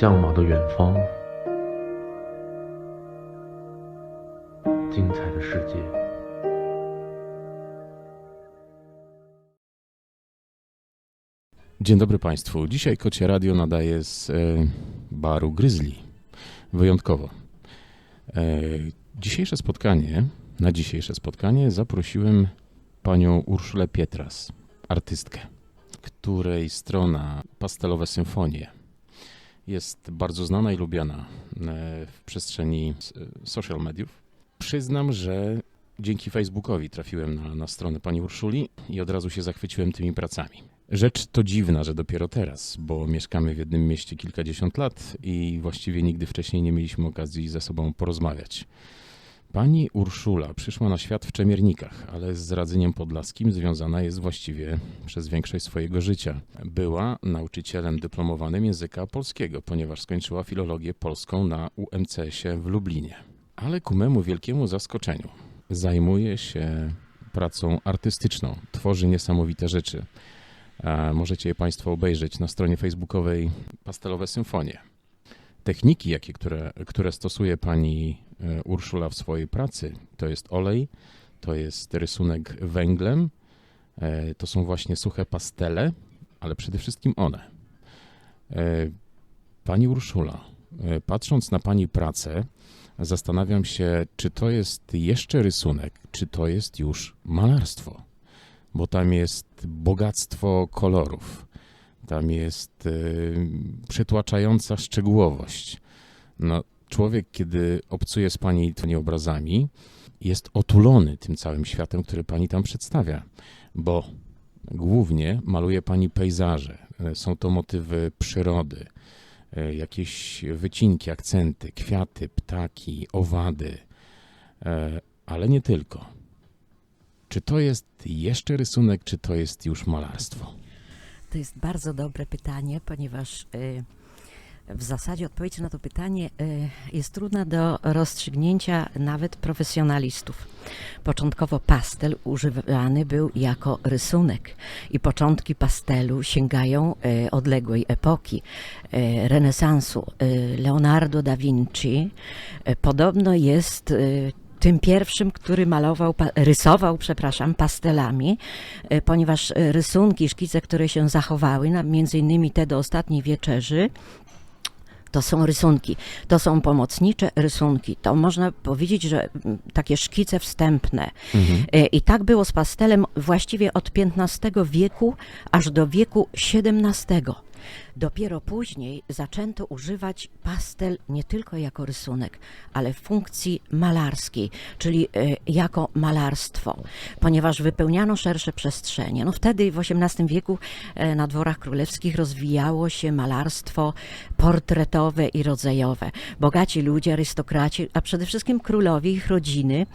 向往的远方，精彩的世界。Dzień dobry Państwu. Dzisiaj Kocie Radio nadaje z e, baru Grizzly. Wyjątkowo. E, dzisiejsze spotkanie, na dzisiejsze spotkanie zaprosiłem panią Urszulę Pietras, artystkę, której strona Pastelowe Symfonie jest bardzo znana i lubiana e, w przestrzeni s- social mediów. Przyznam, że dzięki Facebookowi trafiłem na, na stronę pani Urszuli i od razu się zachwyciłem tymi pracami. Rzecz to dziwna, że dopiero teraz, bo mieszkamy w jednym mieście kilkadziesiąt lat i właściwie nigdy wcześniej nie mieliśmy okazji ze sobą porozmawiać. Pani Urszula przyszła na świat w Czemiernikach, ale z Radzeniem Podlaskim związana jest właściwie przez większość swojego życia. Była nauczycielem dyplomowanym języka polskiego, ponieważ skończyła filologię polską na UMCS-ie w Lublinie. Ale ku memu wielkiemu zaskoczeniu zajmuje się pracą artystyczną, tworzy niesamowite rzeczy. Możecie je Państwo obejrzeć na stronie facebookowej Pastelowe Symfonie. Techniki, jakie, które, które stosuje pani e, Urszula w swojej pracy, to jest olej, to jest rysunek węglem, e, to są właśnie suche pastele, ale przede wszystkim one. E, Pani Urszula, patrząc na pani pracę, zastanawiam się, czy to jest jeszcze rysunek, czy to jest już malarstwo bo tam jest bogactwo kolorów, tam jest y, przytłaczająca szczegółowość. No, człowiek, kiedy obcuje z pani tymi obrazami, jest otulony tym całym światem, który pani tam przedstawia, bo głównie maluje pani pejzaże. E, Są to motywy przyrody, e, jakieś wycinki, akcenty, kwiaty, ptaki, owady, e, ale nie tylko. Czy to jest jeszcze rysunek, czy to jest już malarstwo? To jest bardzo dobre pytanie, ponieważ y, w zasadzie odpowiedź na to pytanie y, jest trudna do rozstrzygnięcia nawet profesjonalistów. Początkowo pastel używany był jako rysunek i początki pastelu sięgają y, odległej epoki renesansu. Leonardo da Vinci podobno jest tym pierwszym, który malował, rysował, przepraszam, pastelami, e, ponieważ e, rysunki, szkice, które się zachowały, między innymi te do ostatniej wieczerzy, to są rysunki, to są pomocnicze rysunki. To można powiedzieć, że mm, takie szkice wstępne. Mhm. E, I tak było z pastelem właściwie od XV wieku aż do wieku XVII. Dopiero później zaczęto używać pastel nie tylko jako rysunek, ale w funkcji malarskiej, czyli e, jako malarstwo, ponieważ wypełniano szersze przestrzenie. No wtedy w XVIII wieku e, na dworach królewskich rozwijało się malarstwo portretowe i rodzajowe. Bogaci ludzie, arystokraci, a przede wszystkim królowie, ich rodziny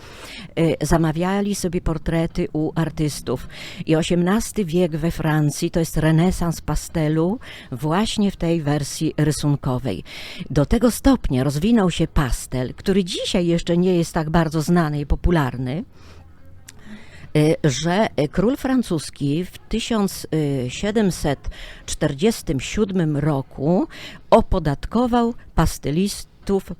e, zamawiali sobie portrety u artystów. I XVIII wiek we Francji to jest renesans pastelu właśnie w tej wersji rysunkowej. Do tego stopnia rozwinął się pastel, który dzisiaj jeszcze nie jest tak bardzo znany i popularny, y, że król francuski w 1747 roku opodatkował pastelistów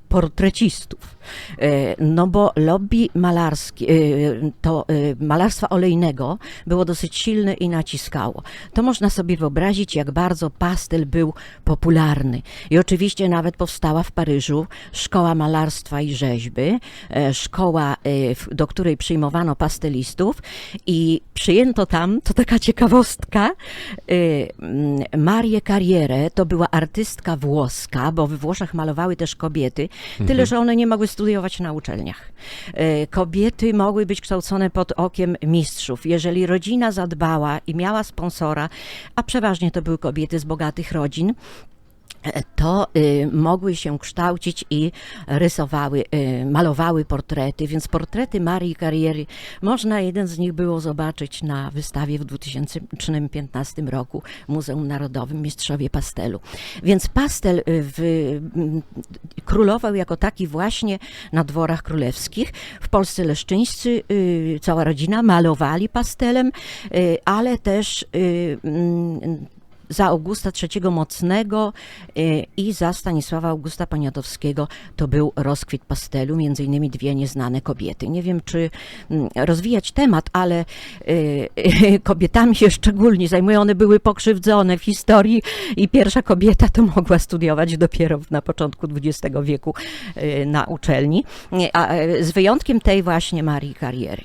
portrecistów. E, No bo lobby malarskie, to e, malarstwa olejnego było dosyć silne i naciskało. To można sobie wyobrazić, jak bardzo pastel był popularny. I oczywiście nawet powstała w Paryżu szkoła malarstwa i rzeźby, e, szkoła, do której przyjmowano pastelistów i przyjęto tam, to taka ciekawostka, Marię Carriere, to była artystka włoska, bo we Włoszech malowały też kobiety, tyle że one nie mogły studiować na uczelniach. E, Kobiety mogły być kształcone pod okiem mistrzów. Jeżeli rodzina zadbała i miała sponsora, a przeważnie to były kobiety z bogatych rodzin, to y, mogły się kształcić i rysowały, y, malowały portrety, więc portrety Marii Carrieri, można jeden z nich było zobaczyć na wystawie w 2015 roku w Muzeum Narodowym Mistrzowie Pastelu. Więc pastel y, w, królował jako taki właśnie na dworach królewskich. W Polsce leszczyńscy, cała rodzina malowali pastelem, ale też mm, za Augusta III Mocnego y, i za Stanisława Augusta Poniatowskiego to był rozkwit pastelu, między innymi dwie nieznane kobiety. Nie wiem, czy mm, rozwijać temat, ale y, kobietami się szczególnie zajmują. One były pokrzywdzone w historii i pierwsza kobieta to mogła studiować dopiero na początku XX wieku y, na uczelni, z wyjątkiem tej właśnie Marii Kariery.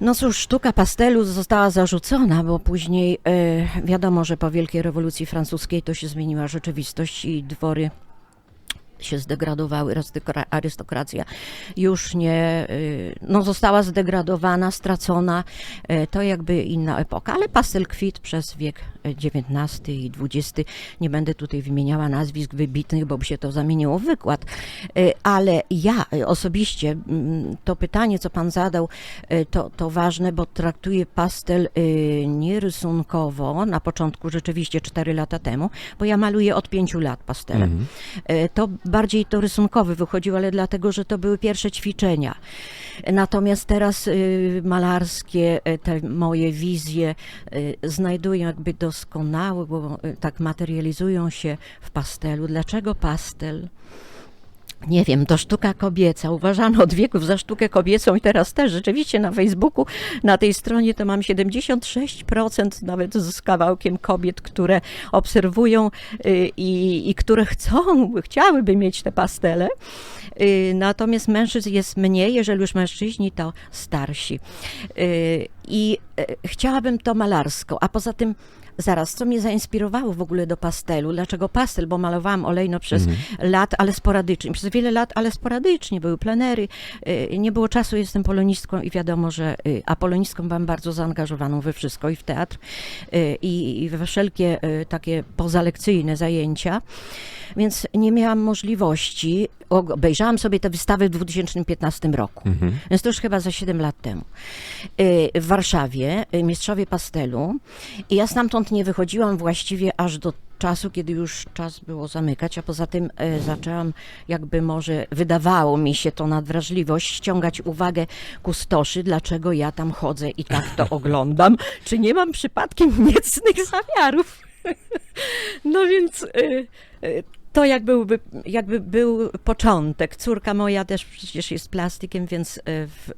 No cóż, sztuka pastelu została zarzucona, bo później e, wiadomo, że po Wielkiej Rewolucji Francuskiej to się zmieniła rzeczywistość i dwory się zdegradowały, arystokra- arystokracja już nie, y, no została zdegradowana, stracona, e, to jakby inna epoka, ale pastel kwit przez wiek XIX i XX, nie będę tutaj wymieniała nazwisk wybitnych, bo by się to zamieniło w wykład, E, ale ja osobiście, mm, to pytanie, co pan zadał, e, to, to ważne, bo traktuję pastel e, nie rysunkowo, na początku rzeczywiście 4 lata temu, bo ja maluję od 5 lat pastelem. Mhm. To bardziej to rysunkowy wychodził, ale dlatego, że to były pierwsze ćwiczenia. Natomiast teraz malarskie te moje wizje znajdują jakby doskonałe, bo y, tak materializują się w pastelu. Dlaczego pastel? Nie wiem, to sztuka kobieca. Uważano od wieków za sztukę kobiecą i teraz też rzeczywiście na Facebooku, na tej stronie to mam 76% nawet z kawałkiem kobiet, które obserwują y, i, i które chcą, chciałyby mieć te pastele. Y, Natomiast mężczyzn jest mniej, jeżeli już mężczyźni, to starsi. I y, chciałabym to malarsko, a poza tym Zaraz, co mnie zainspirowało w ogóle do pastelu? Dlaczego pastel? Bo malowałam olejno przez lat, ale sporadycznie. Przez wiele lat, ale sporadycznie. Były plenery, y, nie było czasu, jestem polonistką i wiadomo, że y, a polonistką byłam bardzo zaangażowaną we wszystko i w teatr i, i we wszelkie takie pozalekcyjne zajęcia, więc nie miałam możliwości. Obejrzałam sobie tę wystawę w 2015 roku, Mhm. więc to już chyba za 7 lat temu. W Warszawie, y, Mistrzowie Pastelu i ja stamtąd nie wychodziłam właściwie aż do czasu, kiedy już czas było zamykać, a poza tym e, zaczęłam jakby może, wydawało mi się to nadwrażliwość, ściągać uwagę kustoszy, dlaczego ja tam chodzę i tak to oglądam, czy nie mam przypadkiem niecnych zamiarów. No więc y, y, to jak byłby, jakby był początek. Córka moja też przecież jest plastykiem, więc w,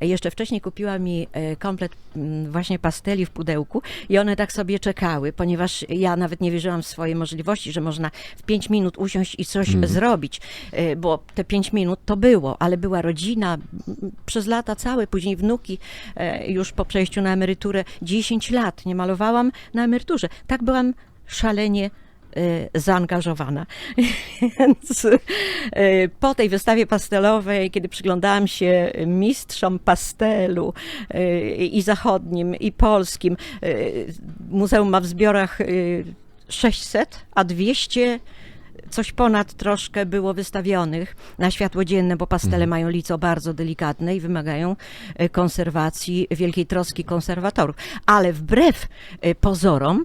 jeszcze wcześniej kupiła mi e, komplet mm, właśnie pasteli w pudełku i one tak sobie czekały, ponieważ ja nawet nie wierzyłam w swoje możliwości, że można w 5 minut usiąść i coś zrobić, e, bo te 5 minut to było, ale była rodzina przez lata całe, później wnuki e, już po przejściu na emeryturę 10 lat nie malowałam na emeryturze. Tak byłam szalenie zaangażowana. Więc e, po tej wystawie pastelowej, kiedy przyglądałam się mistrzom pastelu e, i zachodnim, i polskim, muzeum ma w zbiorach e, 600, a 200 coś ponad troszkę było wystawionych na światło dzienne, bo pastele mają lico bardzo delikatne i wymagają konserwacji, wielkiej troski konserwatorów. Ale wbrew pozorom,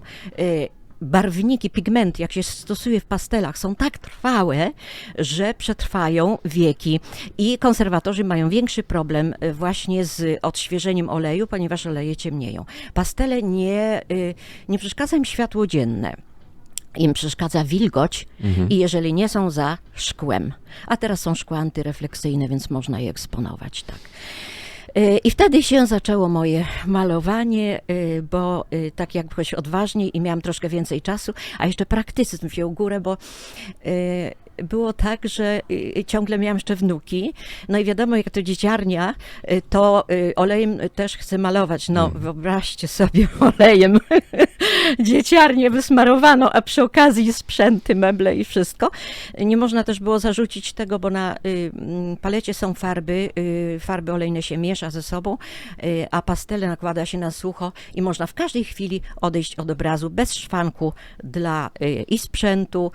barwniki, pigmenty, jak się stosuje w pastelach, są tak trwałe, że przetrwają wieki. I konserwatorzy mają większy problem e, właśnie z odświeżeniem oleju, ponieważ oleje ciemnieją. Pastele nie, y, nie przeszkadza im światło dzienne. Im przeszkadza wilgoć i jeżeli nie są za szkłem. A teraz są szkła antyrefleksyjne, więc można je eksponować, tak. Y, I wtedy się zaczęło moje malowanie, y, bo y, tak jakoś odważniej i miałam troszkę więcej czasu, a jeszcze praktycyzm wziął górę, bo było tak, że y, ciągle miałam jeszcze wnuki, no i wiadomo, jak to dzieciarnia, y, to y, olejem też chcę malować. No, wyobraźcie sobie olejem dzieciarnię wysmarowano, a przy okazji sprzęty, meble i wszystko. Nie można też było zarzucić tego, bo na mm, palecie są farby, farby olejne się miesza ze sobą, a pastele nakłada się na sucho i można w każdej chwili odejść od obrazu bez szwanku dla i sprzętu.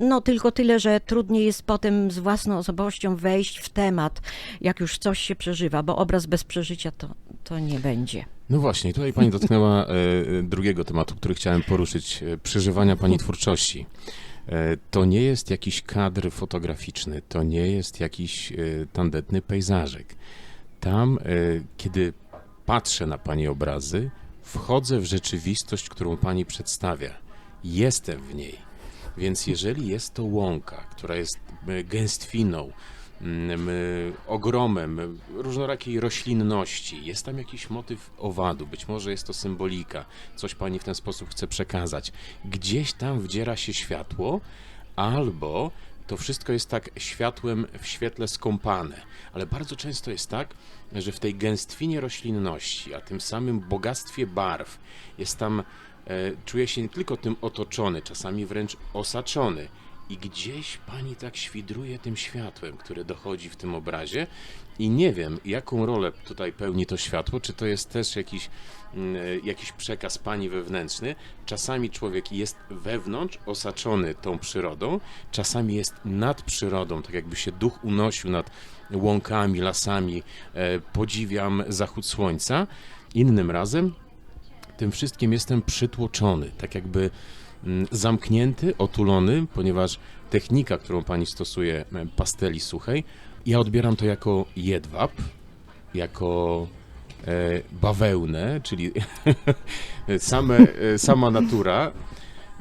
No tylko tyle, że trudniej jest potem z własną osobowością wejść w temat, jak już coś się przeżywa, bo obraz bez przeżycia to, to nie będzie. No właśnie, tutaj pani dotknęła e, drugiego tematu, który chciałem poruszyć, e, przeżywania pani twórczości. E, To nie jest jakiś kadr fotograficzny, to nie jest jakiś tandetny pejzażek. Tam, kiedy patrzę na pani obrazy, wchodzę w rzeczywistość, którą pani przedstawia. Jestem w niej. Więc jeżeli jest to łąka, która jest e, gęstwiną, mm, ogromem różnorakiej roślinności, jest tam jakiś motyw owadu, być może jest to symbolika, coś pani w ten sposób chce przekazać. Gdzieś tam wdziera się światło, albo to wszystko jest tak światłem w świetle skąpane. Ale bardzo często jest tak, że w tej gęstwinie roślinności, a tym samym bogactwie barw, jest tam, e, czuje się nie tylko tym otoczony, czasami wręcz osaczony. I gdzieś pani tak świdruje tym światłem, które dochodzi w tym obrazie. I nie wiem, jaką rolę tutaj pełni to światło, czy to jest też jakiś, mm, e, jakiś przekaz pani wewnętrzny. Czasami człowiek jest wewnątrz, osaczony tą przyrodą, czasami jest nad przyrodą, tak jakby się duch unosił nad łąkami, lasami. E, podziwiam zachód słońca. Innym razem tym wszystkim jestem przytłoczony, tak jakby mm, zamknięty, otulony, ponieważ technika, którą pani stosuje, e, pasteli suchej, ja odbieram to jako jedwab, jako e, bawełnę, czyli same, e, sama natura.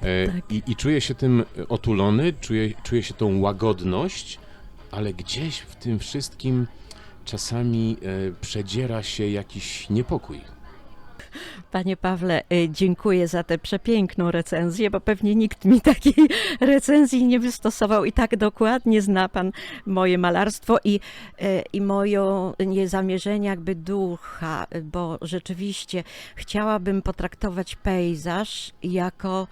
E, Tak. i, I czuję się tym otulony, czuję, czuję się tą łagodność, ale gdzieś w tym wszystkim czasami e, przedziera się jakiś niepokój. Panie Pawle, y, dziękuję za tę przepiękną recenzję, bo pewnie nikt mi takiej recenzji nie wystosował i tak dokładnie zna Pan moje malarstwo i, y, i moje niezamierzenie jakby ducha, bo rzeczywiście chciałabym potraktować pejzaż jako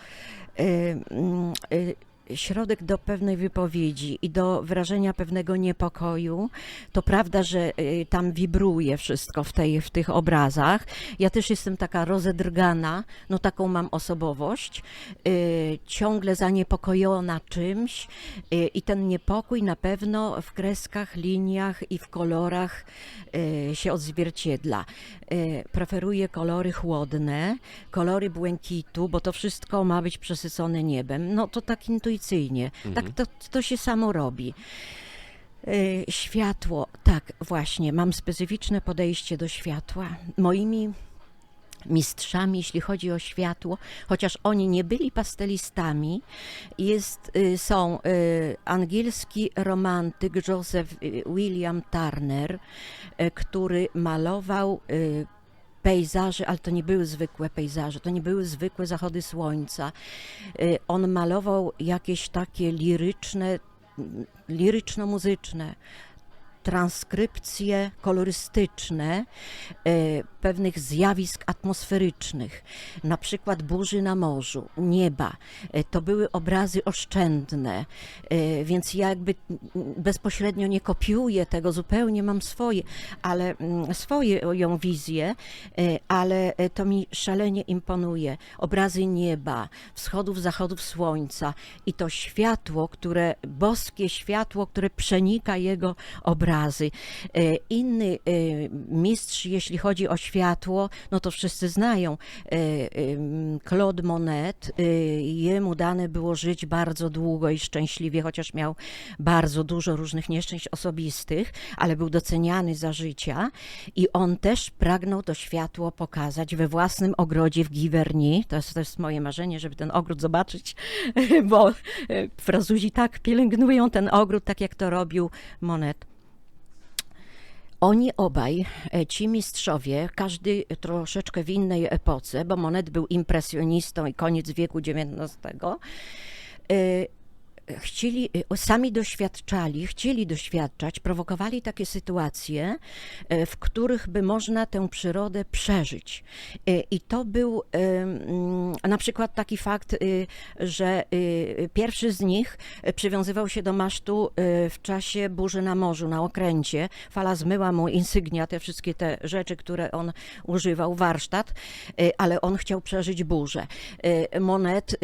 y, mm, y, środek do pewnej wypowiedzi i do wyrażenia pewnego niepokoju. To prawda, że y, tam wibruje wszystko w, tej, w tych obrazach. Ja też jestem taka rozedrgana, no taką mam osobowość, y, ciągle zaniepokojona czymś y, i ten niepokój na pewno w kreskach, liniach i w kolorach się odzwierciedla. Preferuję kolory chłodne, kolory błękitu, bo to wszystko ma być przesycone niebem. No to tak intuicyjnie, tak to, to się samo robi. Y, Światło, tak, właśnie, mam specyficzne podejście do światła. Moimi mistrzami, jeśli chodzi o światło, chociaż oni nie byli pastelistami, jest, y, są y, angielski romantyk Joseph y, William Turner, który malował pejzaże, ale to nie były zwykłe pejzaże, to nie były zwykłe zachody słońca. Y, On malował jakieś takie liryczne, mm, liryczno-muzyczne transkrypcje kolorystyczne e, pewnych zjawisk atmosferycznych, na przykład burzy na morzu, nieba. E, to były obrazy oszczędne, e, więc ja jakby bezpośrednio nie kopiuję tego, zupełnie mam swoje, ale mm, swoje ją wizję, ale to mi szalenie imponuje. Obrazy nieba, wschodów, zachodów słońca i to światło, które, boskie światło, które przenika jego obrazy. E, Inny e, mistrz, jeśli chodzi o światło, no to wszyscy znają. E, Claude Monet, jemu dane było żyć bardzo długo i szczęśliwie, chociaż miał bardzo dużo różnych nieszczęść osobistych, ale był doceniany za życia i on też pragnął to światło pokazać we własnym ogrodzie w Giverny. To jest, to jest moje marzenie, żeby ten ogród zobaczyć, bo Francuzi tak pielęgnują ten ogród, tak jak to robił Monet. Oni obaj, e, ci mistrzowie, każdy troszeczkę w innej epoce, bo Monet był impresjonistą i koniec wieku XIX, chcieli, e, sami doświadczali, chcieli doświadczać, prowokowali takie sytuacje, e, w których by można tę przyrodę przeżyć. E, I to był e, mm, na przykład taki fakt, e, że e, pierwszy z nich przywiązywał się do masztu w czasie burzy na morzu, na okręcie. Fala zmyła mu insygnia, te wszystkie te rzeczy, które on używał, warsztat, ale on chciał przeżyć burzę. Monet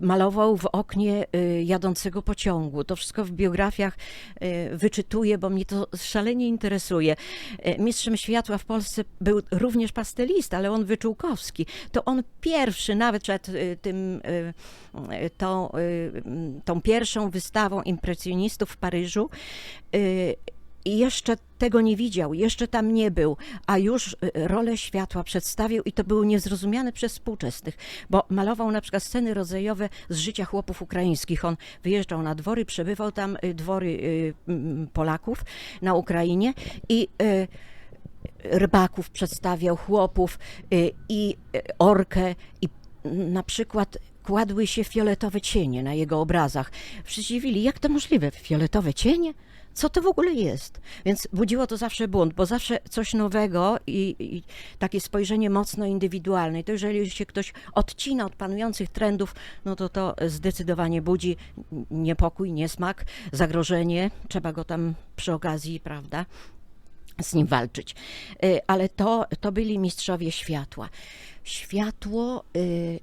malował w oknie jadącego pociągu. To wszystko w biografiach e, wyczytuję, bo mnie to szalenie interesuje. E, Mistrzem światła w Polsce był również pastelista, ale on wyczółkowski. To on pierwszy, nawet przed e, tym, tą, tą pierwszą wystawą impresjonistów w Paryżu, i jeszcze tego nie widział, jeszcze tam nie był, a już y, rolę światła przedstawił i to było niezrozumiane przez współczesnych, bo malował na przykład sceny rodzajowe z życia chłopów ukraińskich. On wyjeżdżał na dwory, przebywał tam y, dwory y, Polaków na Ukrainie i rybaków przedstawiał, chłopów i orkę i na przykład kładły się fioletowe cienie na jego obrazach. Przeciwili, jak to możliwe, fioletowe cienie? Co to w ogóle jest? Więc budziło to zawsze bunt, bo zawsze coś nowego i, i takie spojrzenie mocno indywidualne. I to jeżeli się ktoś odcina od panujących trendów, no to to zdecydowanie budzi niepokój, niesmak, zagrożenie. Trzeba go tam przy okazji, prawda, z nim walczyć. Y, Ale to, to byli mistrzowie światła. Światło y,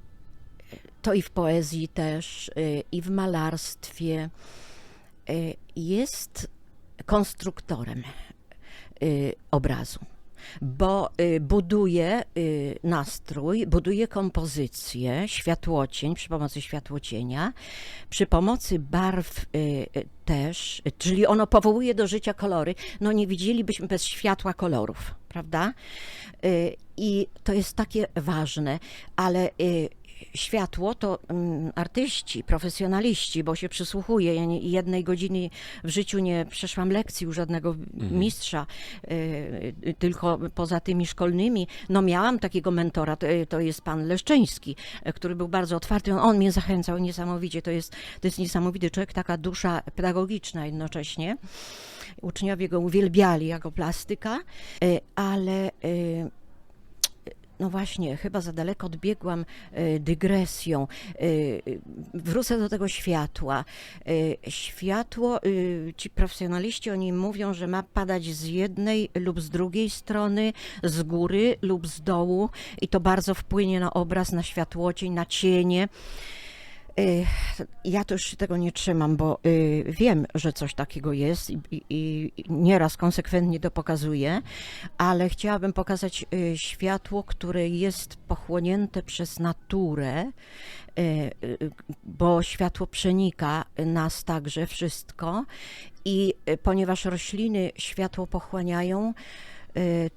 to i w poezji też, y, i w malarstwie jest konstruktorem y, obrazu. Bo y, buduje y, nastrój, buduje kompozycję, światłocień przy pomocy światłocienia, przy pomocy barw też, czyli ono powołuje do życia kolory. No nie widzielibyśmy bez światła kolorów, prawda? I to jest takie ważne, ale światło to mm, artyści, profesjonaliści, bo się przysłuchuję. Ja nie, jednej godziny w życiu nie przeszłam lekcji u żadnego mistrza, y, y, tylko poza tymi szkolnymi. No miałam takiego mentora, to, to jest pan Leszczyński, y, który był bardzo otwarty. On, on mnie zachęcał niesamowicie. To jest, to jest niesamowity człowiek, taka dusza pedagogiczna jednocześnie. Uczniowie go uwielbiali jako plastyka, y, ale y, no właśnie, chyba za daleko odbiegłam y, dygresją. Y, y, Wrócę do tego światła. Światło, ci profesjonaliści oni mówią, że ma padać z jednej lub z drugiej strony, z góry lub z dołu i to bardzo wpłynie na obraz, na światłocień, na cienie. Y, Ja już się tego nie trzymam, bo y, wiem, że coś takiego jest i, i, nieraz konsekwentnie to pokazuję, ale chciałabym pokazać y, światło, które jest pochłonięte przez naturę, bo światło przenika nas także wszystko i ponieważ rośliny światło pochłaniają,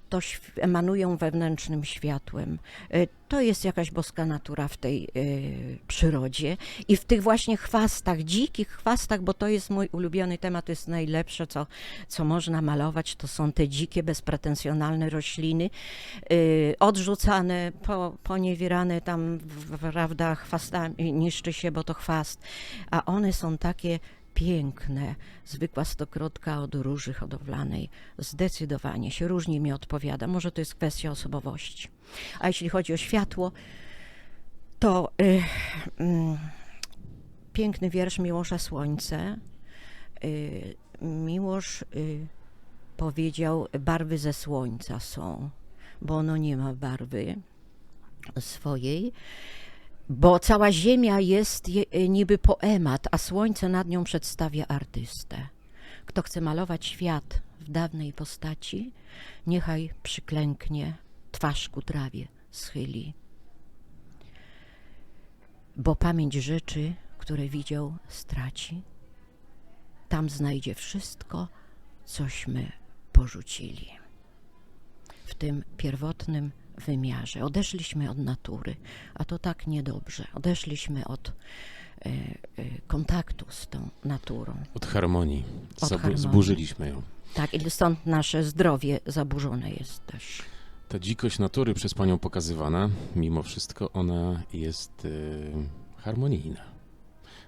to św- emanują wewnętrznym światłem. Y, To jest jakaś boska natura w tej y, przyrodzie i w tych właśnie chwastach, dzikich chwastach, bo to jest mój ulubiony temat, to jest najlepsze, co, co można malować, to są te dzikie, bezpretensjonalne rośliny, y, odrzucane, po, poniewierane tam, prawda, chwastami, niszczy się, bo to chwast, a one są takie piękne, zwykła stokrotka od róży hodowlanej. Zdecydowanie się różnie mi odpowiada. Może to jest kwestia osobowości. A jeśli chodzi o światło, to y, mm, piękny wiersz Miłosza Słońce. Y, Miłosz y, powiedział, barwy ze słońca są, bo ono nie ma barwy swojej bo cała ziemia jest je, e, niby poemat, a słońce nad nią przedstawia artystę. Kto chce malować świat w dawnej postaci, niechaj przyklęknie, twarz ku trawie schyli. Bo pamięć rzeczy, które widział, straci. Tam znajdzie wszystko, cośmy porzucili. W tym pierwotnym wymiarze. Odeszliśmy od natury, a to tak niedobrze. Odeszliśmy od e, e, kontaktu z tą naturą. Od harmonii. Od Zabu- harmonii. Zburzyliśmy ją. Tak, i stąd nasze zdrowie zaburzone jest też. Ta dzikość natury przez panią pokazywana, mimo wszystko ona jest y, harmonijna.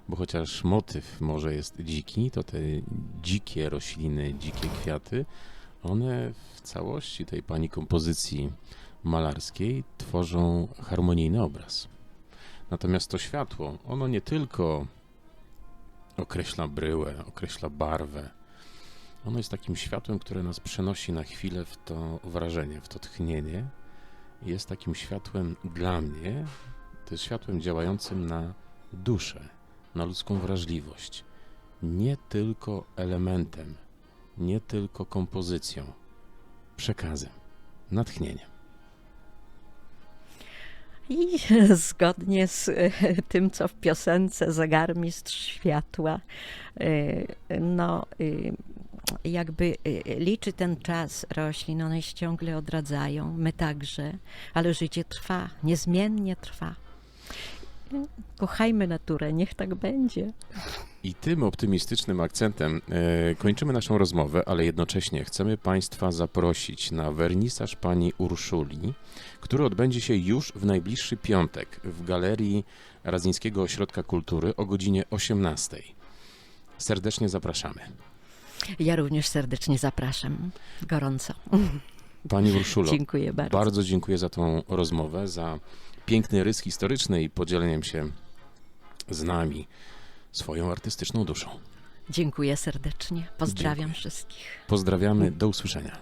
Bo chociaż motyw może jest dziki, to te dzikie rośliny, dzikie kwiaty, one w całości tej pani kompozycji malarskiej tworzą harmonijny obraz. Natomiast to światło, ono nie tylko określa bryłę, określa barwę, ono jest takim światłem, które nas przenosi na chwilę w to wrażenie, w to tchnienie. Jest takim światłem dla mnie, to jest światłem działającym na duszę, na ludzką wrażliwość. Nie tylko elementem, nie tylko kompozycją, przekazem, natchnieniem. I zgodnie z e, tym, co w piosence Zegarmistrz Światła, e, no, e, jakby liczy ten czas roślin, one się ciągle odradzają, my także, ale życie trwa, niezmiennie trwa. Kochajmy naturę, niech tak będzie. I tym optymistycznym akcentem e, kończymy naszą rozmowę, ale jednocześnie chcemy Państwa zaprosić na wernisaż pani Urszuli, który odbędzie się już w najbliższy piątek w Galerii Radzyńskiego Ośrodka Kultury o godzinie 18. Serdecznie zapraszamy. Ja również serdecznie zapraszam, gorąco. Pani Urszulo, Dziękuję bardzo. bardzo dziękuję za tą rozmowę, za piękny rys historyczny i podzieleniem się z nami swoją artystyczną duszą. Dziękuję serdecznie. Pozdrawiam Dziękuję. wszystkich. Pozdrawiamy, do usłyszenia.